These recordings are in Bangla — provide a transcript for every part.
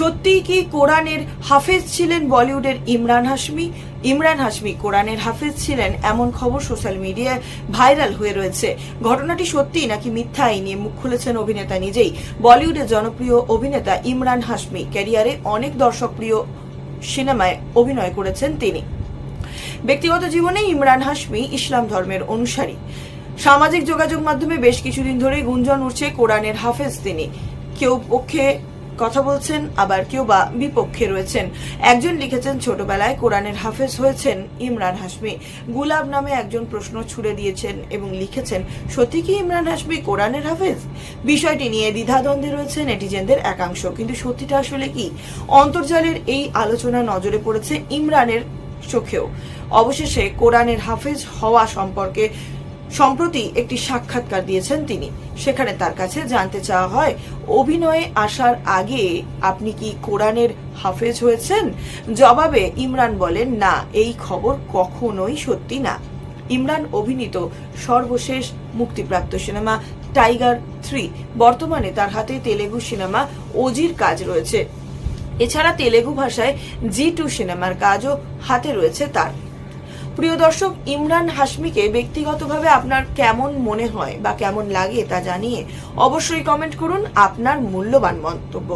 সত্যিই কি কোরআনের হাফেজ ছিলেন বলিউডের ইমরান হাশমি? ইমরান হাশমি কোরআনের হাফেজ ছিলেন, এমন খবর সোশ্যাল মিডিয়ায় ভাইরাল হয়ে রয়েছে। ঘটনাটি সত্যি নাকি মিথ্যা? এই নিয়ে মুখ খুলেছেন অভিনেতা নিজেই। বলিউডের জনপ্রিয় অভিনেতা ইমরান হাশমি ক্যারিয়ারে অনেক দর্শকপ্রিয় সিনেমায় অভিনয় করেছেন তিনি। ব্যক্তিগত জীবনে ইমরান হাশমি ইসলাম ধর্মের অনুসারী। সামাজিক যোগাযোগ মাধ্যমে বেশ কিছুদিন ধরেই গুঞ্জন উঠছে কোরআনের হাফেজ তিনি। কেউ পক্ষে কথা বলছেন, আবার কেউ বা বিপক্ষে রয়েছেন। একজন লিখেছেন, ছোটবেলায় কোরআনের হাফেজ হয়েছেন ইমরান হাশমি। গুলাব নামে একজন প্রশ্ন ছুড়ে দিয়েছেন এবং লিখেছেন, সত্যি কি ইমরান হাশমি কোরআনের হাফেজ? বিষয়টি নিয়ে দ্বিধাদ্বন্দ্বে রয়েছে নেটিজেনদের একাংশ, কিন্তু সত্যিটা আসলে কি? অন্তর্জালের এই আলোচনা নজরে পড়েছে ইমরানের চোখেও। অবশেষে কোরআনের হাফেজ হওয়া সম্পর্কে সম্প্রতি একটি সাক্ষাৎকার দিয়েছেন তিনি। সেখানে তার কাছে জানতে চাওয়া হয়, অভিনয়ে আসার আগে আপনি কি কোরআনের হাফেজ হয়েছেন? জবাবে ইমরান বলেন, না, এই খবর কখনোই সত্যি না। ইমরান অভিনীত সর্বশেষ মুক্তিপ্রাপ্ত সিনেমা টাইগার থ্রি। বর্তমানে তার হাতে তেলেগু সিনেমা ওজির কাজ রয়েছে। এছাড়া তেলেগু ভাষায় জি টু সিনেমার কাজও হাতে রয়েছে তার। প্রিয় দর্শক, ইমরান হাশমিকে ব্যক্তিগতভাবে আপনার কেমন মনে হয় বা কেমন লাগে তা জানিয়ে অবশ্যই কমেন্ট করুন আপনার মূল্যবান মন্তব্য।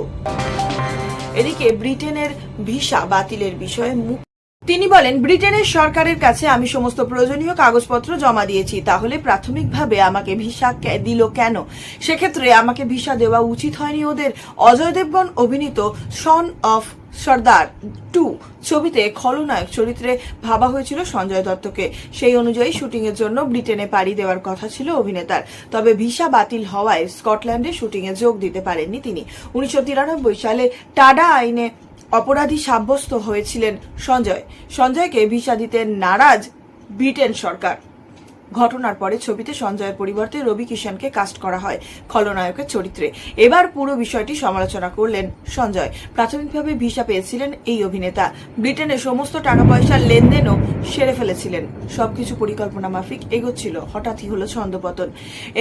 এদিকে ব্রিটেনের ভিসা বাতিলের বিষয়ে মুখ তিনি বলেন, ব্রিটেনের সরকারের কাছে আমি সমস্ত প্রয়োজনীয় কাগজপত্র জমা দিয়েছি, তাহলে প্রাথমিকভাবে আমাকে ভিসা দিল কেন? সেক্ষেত্রে আমাকে ভিসা দেওয়া উচিত হয়নি ওদের। অজয় দেবগন অভিনীত সন অফ সর্দার টু ছবিতে খলনায়ক চরিত্রে ভাবা হয়েছিল সঞ্জয় দত্তকে। সেই অনুযায়ী শুটিং এর জন্য ব্রিটেনে পাড়ি দেওয়ার কথা ছিল অভিনেতার। তবে ভিসা বাতিল হওয়ায় স্কটল্যান্ডে শুটিং এ যোগ দিতে পারেননি তিনি। উনিশশো তিরানব্বই সালে টাডা আইনে অপরাধী সাব্যস্ত হয়েছিলেন সঞ্জয়। সঞ্জয়কে ভিসা দিতে নারাজ ব্রিটেন সরকার। ঘটনার পরে ছবিতে সঞ্জয়ের পরিবর্তে রবি কিষানকে কাস্ট করা হয় খলনায়কের চরিত্রে। এবার পুরো বিষয়টি সমালোচনা করলেন সঞ্জয়। প্রাথমিকভাবে ভিসা পেয়েছিলেন এই অভিনেতা। ব্রিটেনে সমস্ত টাকা পয়সার লেনদেনও সেরে ফেলেছিলেন। সবকিছু পরিকল্পনা মাফিক এগোচ্ছিল। হঠাৎই হলো ছন্দপতন।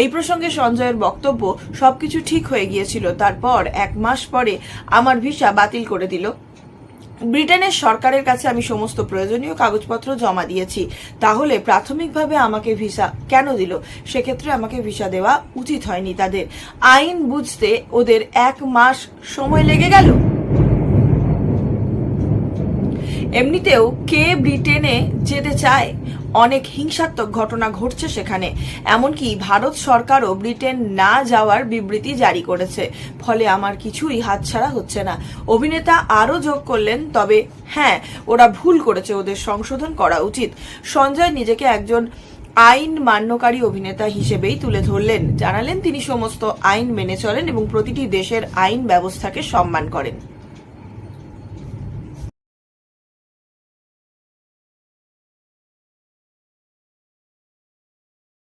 এই প্রসঙ্গে সঞ্জয়ের বক্তব্য, সবকিছু ঠিক হয়ে গিয়েছিল। তারপর এক মাস পরে আমার ভিসা বাতিল করে দিল ব্রিটেনের সরকারের কাছে আমি সমস্ত প্রয়োজনীয় কাগজপত্র জমা দিয়েছি। তাহলে প্রাথমিকভাবে আমাকে ভিসা কেন দিল? সেক্ষেত্রে আমাকে ভিসা দেওয়া উচিত হয়নি তাদের। আইন বুঝতে ওদের এক মাস সময় লেগে গেল। এমনিতেও কে ব্রিটেনে যেতে চায়? অনেক হিংসাত্মক ঘটনা ঘটছে সেখানে। এমনকি ভারত সরকারও ব্রিটেন না যাওয়ার বিবৃতি জারি করেছে। ফলে আমার কিছুই হাতছাড়া হচ্ছে না। অভিনেতা আরও যোগ করলেন, তবে হ্যাঁ ওরা ভুল করেছে, ওদের সংশোধন করা উচিত। সঞ্জয় নিজেকে একজন আইন মান্যকারী অভিনেতা হিসেবেই তুলে ধরলেন। জানালেন তিনি সমস্ত আইন মেনে চলেন এবং প্রতিটি দেশের আইন ব্যবস্থাকে সম্মান করেন।